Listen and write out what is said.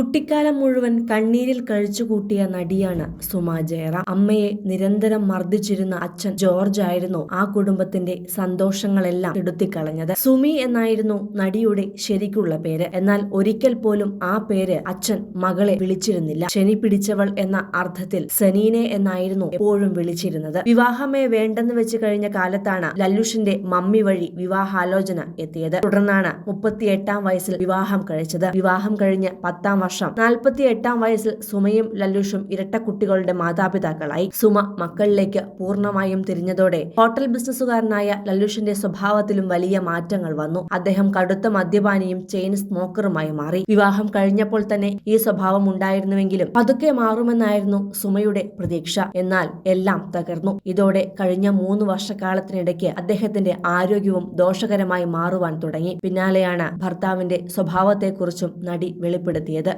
കുട്ടിക്കാലം മുഴുവൻ കണ്ണീരിൽ കഴിച്ചുകൂട്ടിയ നടിയാണ് സുമ ജയറാം. അമ്മയെ നിരന്തരം മർദ്ദിച്ചിരുന്ന അച്ഛൻ ജോർജ് ആയിരുന്നു ആ കുടുംബത്തിന്റെ സന്തോഷങ്ങളെല്ലാം എടുത്തിക്കളഞ്ഞത്. സുമി എന്നായിരുന്നു നടിയുടെ ശരിക്കുള്ള പേര്. എന്നാൽ ഒരിക്കൽ പോലും ആ പേര് അച്ഛൻ മകളെ വിളിച്ചിരുന്നില്ല. ശനി പിടിച്ചവൾ എന്ന അർത്ഥത്തിൽ സനീനെ എന്നായിരുന്നു എപ്പോഴും വിളിച്ചിരുന്നത്. വിവാഹമേ വേണ്ടെന്ന് വെച്ച് കഴിഞ്ഞ കാലത്താണ് ലല്ലുഷിന്റെ മമ്മി വഴി വിവാഹാലോചന എത്തിയത്. തുടർന്നാണ് മുപ്പത്തിയെട്ടാം വയസ്സിൽ വിവാഹം കഴിച്ചത്. വിവാഹം കഴിഞ്ഞ് പത്താം വർഷം. നാൽപ്പത്തി എട്ടാം വയസ്സിൽ സുമയും ലല്ലുഷും ഇരട്ട കുട്ടികളുടെ മാതാപിതാക്കളായി. സുമ മക്കളിലേക്ക് പൂർണമായും തിരിഞ്ഞതോടെ ഹോട്ടൽ ബിസിനസ്സുകാരനായ ലല്ലുഷിന്റെ സ്വഭാവത്തിലും വലിയ മാറ്റങ്ങൾ വന്നു. അദ്ദേഹം കടുത്ത മദ്യപാനിയും ചെയിൻ സ്മോക്കറുമായി മാറി. വിവാഹം കഴിഞ്ഞപ്പോൾ തന്നെ ഈ സ്വഭാവം ഉണ്ടായിരുന്നുവെങ്കിലും പതുക്കെ മാറുമെന്നായിരുന്നു സുമയുടെ പ്രതീക്ഷ. എന്നാൽ എല്ലാം തകർന്നു. ഇതോടെ കഴിഞ്ഞ മൂന്ന് വർഷക്കാലത്തിനിടയ്ക്ക് അദ്ദേഹത്തിന്റെ ആരോഗ്യവും ദോഷകരമായി മാറുവാൻ തുടങ്ങി. പിന്നാലെയാണ് ഭർത്താവിന്റെ സ്വഭാവത്തെക്കുറിച്ചും നടി വെളിപ്പെടുത്തിയത്.